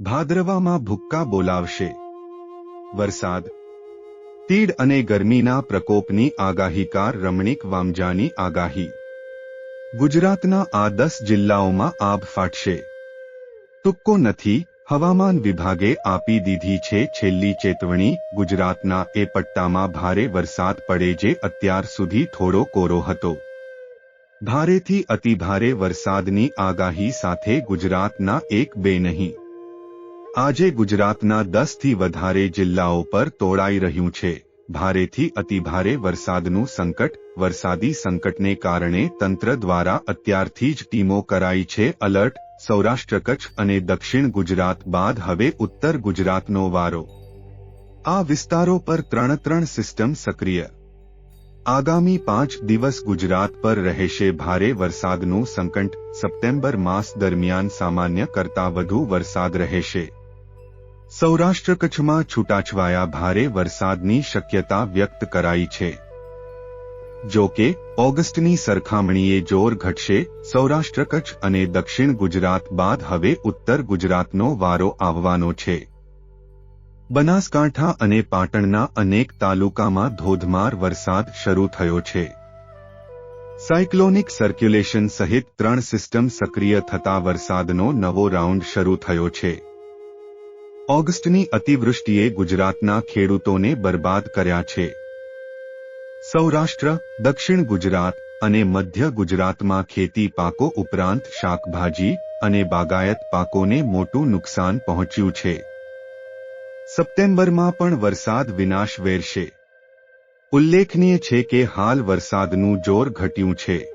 ભાદરવામાં ભુક્કા બોલાવશે. વરસાદ. તીડ અને ગરમીના પ્રકોપની આગાહીકાર રમણીક વામજાની આગાહી. ગુજરાતના આ દસ જિલ્લાઓમાં આભ ફાટશે. તુક્કો નથી, હવામાન વિભાગે આપી દીધી છે છેલ્લી ચેતવણી, ગુજરાતના એ પટ્ટામાં ભારે વરસાદ પડે જે અત્યાર સુધી થોડો કોરો હતો. ભારેથી અતિભારે વરસાદની આગાહી સાથે ગુજરાતના એક બે નહીં. આજે ગુજરાતના દસથી વધારે જિલ્લાઓ પર તોડાઈ રહ્યું છે. ભારેથી અતિભારે વરસાદનું સંકટ, વરસાદી સંકટને કારણે તંત્ર દ્વારા અત્યારથી જ ટીમો કરાઈ છે અલર્ટ, સૌરાષ્ટ્ર કચ્છ અને દક્ષિણ ગુજરાત બાદ હવે ઉત્તર ગુજરાતનો વારો. આ વિસ્તારો પર ત્રણ ત્રણ સિસ્ટમ સક્રિય. આગામી પાંચ દિવસ ગુજરાત પર રહેશે ભારે વરસાદનું સંકટ. સપ્ટેમ્બર માસ દરમિયાન સામાન્ય કરતા વધુ વરસાદ રહેશે. સૌરાષ્ટ્ર કચ્છમાં છૂટાછવાયા ભારે વરસાદની શક્યતા વ્યક્ત કરાઈ છે. જો કે, ઓગસ્ટની સરખામણીએ જોર ઘટશે સૌરાષ્ટ્ર કચ્છ અને દક્ષિણ ગુજરાત બાદ હવે ઉત્તર ગુજરાતનો વારો આવવાનો છે. બનાસકાંઠા અને પાટણના અનેક તાલુકામાં ધોધમાર વરસાદ શરૂ થયો છે. સાયક્લોનિક સર્ક્યુલેશન સહિત ત્રણ સિસ્ટમ સક્રિય થતા વરસાદનો નવો રાઉન્ડ શરૂ થયો છે. ઓગસ્ટની અતિવૃષ્ટિએ ગુજરાતના ખેડૂતોને બરબાદ કર્યા છે. સૌરાષ્ટ્ર, દક્ષિણ ગુજરાત અને મધ્ય ગુજરાતમાં ખેતી પાકો ઉપરાંત શાકભાજી અને બાગાયત પાકોને મોટું નુકસાન પહોંચ્યું છે. સપ્ટેમ્બરમાં પણ વરસાદ વિનાશ વેરશે. ઉલ્લેખનીય છે કે હાલ વરસાદનું જોર ઘટ્યું છે.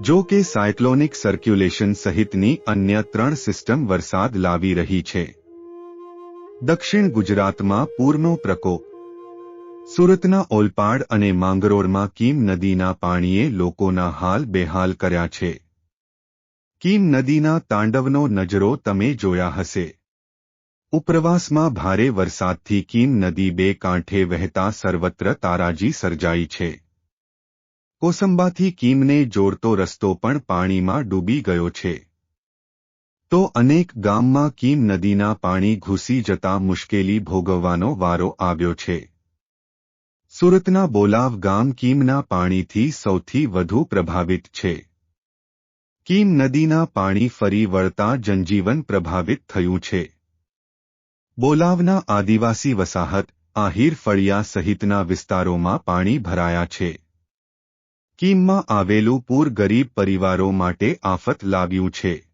જો કે સાયક્લોનિક સર્ક્યુલેશન સહિતની અન્ય ત્રણ સિસ્ટમ વરસાદ લાવી રહી છે. દક્ષિણ ગુજરાતમાં પૂરનો પ્રકોપ. સુરતના ઓલપાડ અને માંગરોળમાં કીમ નદીના પાણીએ લોકોના હાલ બેહાલ કર્યા છે. કીમ નદીના તાંડવનો નજરો તમે જોયા હશે. ઉપરવાસમાં ભારે વરસાદથી કીમ નદી બે કાંઠે વહેતા સર્વત્ર તારાજી સર્જાઈ છે. કોસંબાથી કીમને જોડતો રસ્તો પણ પાણીમાં ડૂબી ગયો છે. તો અનેક ગામમાં કીમ નદીના પાણી ઘૂસી જતા મુશ્કેલી ભોગવવાનો વારો આવ્યો છે. સુરતના બોલાવ ગામ કીમના પાણીથી સૌથી વધુ પ્રભાવિત છે. કીમ નદીના પાણી ફરી વળતા જનજીવન પ્રભાવિત થયું છે. બોલાવના આદિવાસી વસાહત, આહિર ફળિયા સહિતના વિસ્તારોમાં પાણી ભરાયા છે. કીમમાં આવેલું પૂર ગરીબ પરિવારો માટે આફત લાવ્યું છે.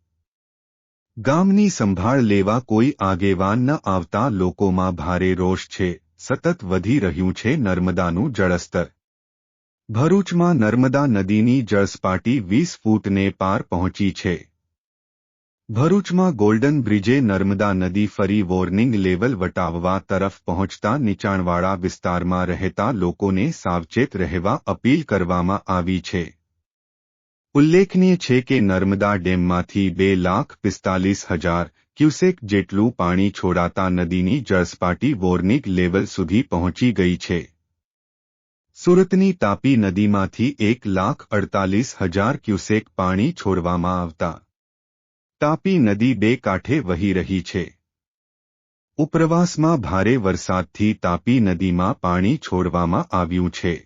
ગામની સંભાળ લેવા કોઈ આગેવાન ન આવતા લોકોમાં ભારે રોષ છે, સતત વધી રહ્યું છે નર્મદાનું જળસ્તર. ભરૂચમાં નર્મદા નદીની જળસપાટી વીસ ફૂટને પાર પહોંચી છે. ભરૂચમાં ગોલ્ડન બ્રિજે નર્મદા નદી ફરી વોર્નિંગ લેવલ વટાવવા તરફ પહોંચતા નીચાણવાળા વિસ્તારમાં રહેતા લોકોને સાવચેત રહેવા અપીલ કરવામાં આવી છે. ઉલ્લેખનીય છે કે નર્મદા ડેમમાંથી બે લાખ પિસ્તાલીસ હજાર ક્યુસેક જેટલું પાણી છોડાતા નદીની જળસપાટી વોર્નિક લેવલ સુધી પહોંચી ગઈ છે. સુરતની તાપી નદીમાંથી એક લાખ અડતાલીસ હજાર ક્યુસેક પાણી છોડવામાં આવતા. તાપી નદી બે કાંઠે વહી રહી છે. ઉપરવાસમાં ભારે વરસાદથી તાપી નદીમાં પાણી છોડવામાં આવ્યું છે.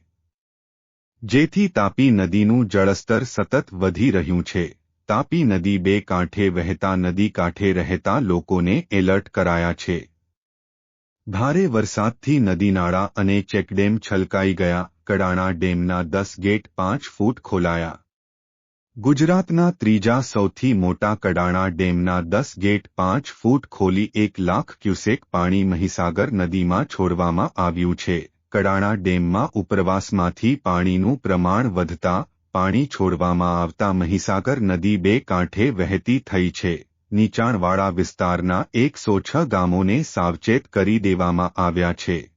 જેથી તાપી નદીનું જળસ્તર સતત વધી રહ્યું છે. તાપી નદી બે કાંઠે વહેતા નદી કાંઠે રહેતા લોકોને એલર્ટ કરાયા છે. ભારે વરસાદથી નદીનાળા અને ચેકડેમ છલકાઈ ગયા. કડાણા ડેમના દસ ગેટ પાંચ ફૂટ ખોલાયા. ગુજરાતના ત્રીજા સૌથી મોટા કડાણા ડેમના દસ ગેટ પાંચ ફૂટ ખોલી એક લાખ ક્યુસેક પાણી મહીસાગર નદીમાં છોડવામાં આવ્યું છે. કડાણા ડેમમાં ઉપરવાસમાંથી પાણીનું પ્રમાણ વધતા પાણી છોડવામાં આવતા મહીસાગર નદી બે કાંઠે વહેતી થઈ છે. નીચાણવાળા વિસ્તારના એકસો છ ગામોને સાવચેત કરી દેવામાં આવ્યા છે.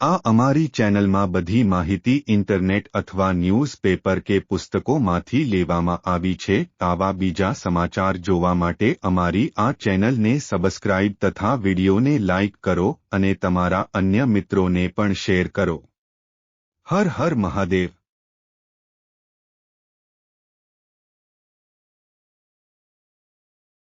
આ અમારી ચેનલમાં બધી માહિતી ઇન્ટરનેટ અથવા ન્યૂઝ પેપર કે પુસ્તકોમાંથી લેવામાં આવી છે, આવા બીજા સમાચાર જોવા માટે અમારી આ ચેનલને સબસ્ક્રાઇબ તથા વિડીયોને લાઇક કરો અને તમારા અન્ય મિત્રોને પણ શેર કરો. હર હર મહાદેવ.